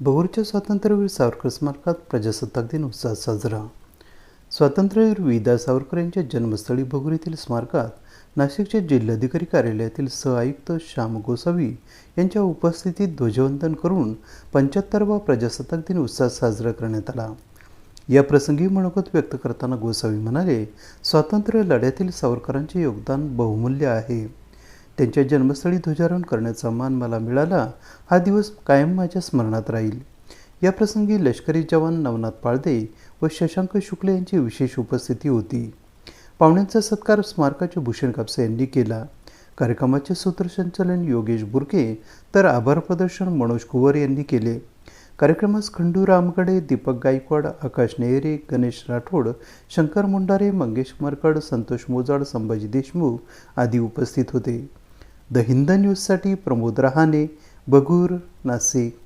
भोरच्या स्वातंत्र्यवीर सावरकर स्मारकात प्रजासत्ताक दिन उत्साह साजरा. स्वातंत्र्यवीर विदा सावरकर यांच्या जन्मस्थळी भोगूर येथील स्मारकात नाशिकचे जिल्हाधिकारी कार्यालयातील सहआयुक्त श्याम गोसावी यांच्या उपस्थितीत ध्वजवंदन करून पंच्याहत्तरवा प्रजासत्ताक दिन उत्साह साजरा करण्यात आला. या प्रसंगी मनोगत व्यक्त करताना गोसावी म्हणाले स्वातंत्र्य लढ्यातील सावरकरांचे योगदान बहुमूल्य आहे. त्यांच्या जन्मस्थळी ध्वजारोहण करण्याचा मान मला मिळाला हा दिवस कायम माझ्या स्मरणात राहील. या प्रसंगी लष्करी जवान नवनाथ पाळदे व शशांक शुक्ल यांची विशेष उपस्थिती होती. पाहुण्यांचा सत्कार स्मारकाचे भूषण कापसे यांनी केला. कार्यक्रमाचे सूत्रसंचालन योगेश बुरके तर आभार प्रदर्शन मनोज कुवर यांनी केले. कार्यक्रमास खंडू रामगडे दीपक गायकवाड आकाश नेहरे गणेश राठोड शंकर मुंडारे मंगेश मरकड संतोष मोजाड संभाजी देशमुख आदी उपस्थित होते. द हिंद न्यूजसाठी प्रमोद रहाणे बगूर नाशिक